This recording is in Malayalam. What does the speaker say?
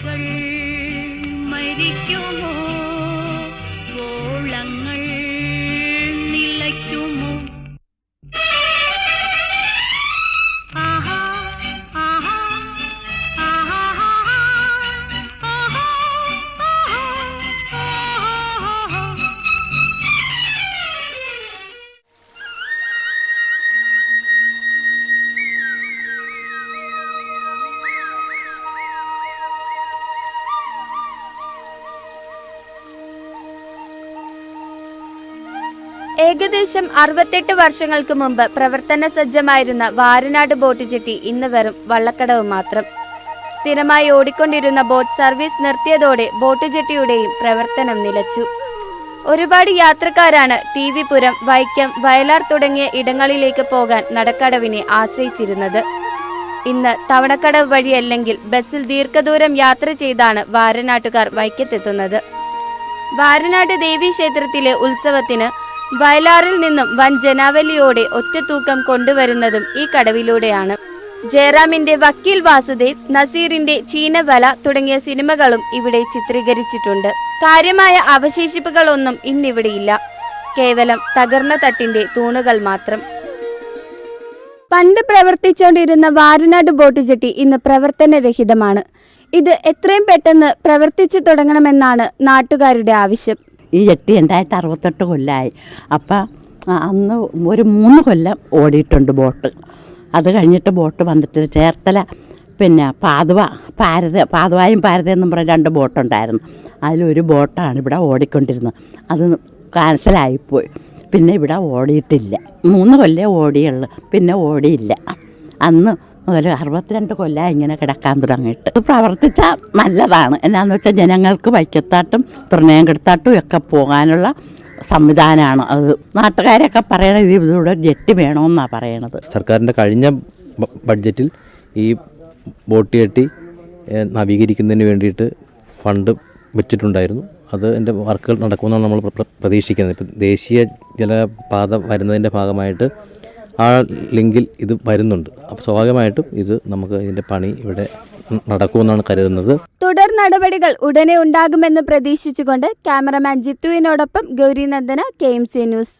കടലുകൾ മരിക്കുമോ? ഏകദേശം അറുപത്തെട്ട് വർഷങ്ങൾക്ക് മുമ്പ് പ്രവർത്തന സജ്ജമായിരുന്ന വാരനാട് ബോട്ട് ജെട്ടി ഇന്ന് വെറും വള്ളക്കടവ് മാത്രം. സ്ഥിരമായി ഓടിക്കൊണ്ടിരുന്ന ബോട്ട് സർവീസ് നിർത്തിയതോടെ ബോട്ട് ജെട്ടിയുടെയും പ്രവർത്തനം നിലച്ചു. ഒരുപാട് യാത്രക്കാരാണ് ടി വി പുരം വൈക്കം വയലാർ തുടങ്ങിയ ഇടങ്ങളിലേക്ക് പോകാൻ നടക്കടവിനെ ആശ്രയിച്ചിരുന്നത്. ഇന്ന് തവണക്കടവ് വഴിയല്ലെങ്കിൽ ബസ്സിൽ ദീർഘദൂരം യാത്ര ചെയ്താണ് വാരനാട്ടുകാർ വൈക്കത്തെത്തുന്നത്. വാരനാട് ദേവീ ക്ഷേത്രത്തിലെ ഉത്സവത്തിന് വയലാറിൽ നിന്നും വൻ ജനാവലിയോടെ ഒറ്റത്തൂക്കം കൊണ്ടുവരുന്നതും ഈ കടവിലൂടെയാണ്. ജയറാമിന്റെ വക്കീൽ വാസുദേവ് നസീറിന്റെ ചീനവല തുടങ്ങിയ സിനിമകളും ഇവിടെ ചിത്രീകരിച്ചിട്ടുണ്ട്. കാര്യമായ അവശേഷിപ്പുകളൊന്നും ഇന്നിവിടെയില്ല. കേവലം തകർന്ന തട്ടിന്റെ തൂണുകൾ മാത്രം. പണ്ട് പ്രവർത്തിച്ചുകൊണ്ടിരുന്ന വാരനാട് ബോട്ട് ജെട്ടി ഇന്ന് പ്രവർത്തനരഹിതമാണ്. ഇത് എത്രയും പെട്ടെന്ന് പ്രവർത്തിച്ചു തുടങ്ങണമെന്നാണ് നാട്ടുകാരുടെ ആവശ്യം. ഈ ജെട്ടി രണ്ടായിരത്തി അറുപത്തെട്ട് കൊല്ലമായി അപ്പം അന്ന് ഒരു മൂന്ന് കൊല്ലം ഓടിയിട്ടുണ്ട് ബോട്ട്. അത് കഴിഞ്ഞിട്ട് ബോട്ട് വന്നിട്ട് ചേർത്തല പിന്നെ പാതുവ പാരത പാതുവായും പാരതയെന്നും പറഞ്ഞ രണ്ട് ബോട്ടുണ്ടായിരുന്നു. അതിലൊരു ബോട്ടാണ് ഇവിടെ ഓടിക്കൊണ്ടിരുന്നത്. അത് ക്യാൻസലായിപ്പോയി പിന്നെ ഇവിടെ ഓടിയിട്ടില്ല. മൂന്ന് കൊല്ലേ ഓടിയുള്ളു. പിന്നെ ഓടിയില്ല. അന്ന് മുതൽ അറുപത്തിരണ്ട് കൊല്ലം ഇങ്ങനെ കിടക്കാൻ തുടങ്ങിയിട്ട്. പ്രവർത്തിച്ചാൽ നല്ലതാണ്. എന്നാന്ന് വെച്ചാൽ ജനങ്ങൾക്ക് വൈക്കത്താട്ടും തൃണയങ്കെടുത്താട്ടും ഒക്കെ പോകാനുള്ള സംവിധാനമാണ് അത്. നാട്ടുകാരൊക്കെ പറയണത് ഇത് ജെറ്റ് വേണമെന്നാണ് പറയണത്. സർക്കാരിന്റെ കഴിഞ്ഞ ബഡ്ജറ്റിൽ ഈ ബോട്ട് കെട്ടി നവീകരിക്കുന്നതിന് വേണ്ടിയിട്ട് ഫണ്ട് വെച്ചിട്ടുണ്ടായിരുന്നു. അത് എന്റെ വർക്കുകൾ നടക്കുമെന്നാണ് നമ്മൾ പ്ര- പ്ര- പ്രതീക്ഷിക്കുന്നത്. ഇപ്പം ദേശീയ ജലപാത വരുന്നതിന്റെ ഭാഗമായിട്ട് ആ ലിങ്കിൽ ഇത് വരുന്നുണ്ട്. അപ്പോൾ സ്വാഭാവികമായിട്ടും ഇത് നമുക്ക് ഇതിന്റെ പണി ഇവിടെ നടക്കുമെന്നാണ് കരുതുന്നത്. തുടർ നടപടികൾ ഉടനെ ഉണ്ടാകുമെന്ന് പ്രതീക്ഷിച്ചുകൊണ്ട് ക്യാമറമാൻ ജിത്തുവിനോടൊപ്പം Gaurinandana K M C news.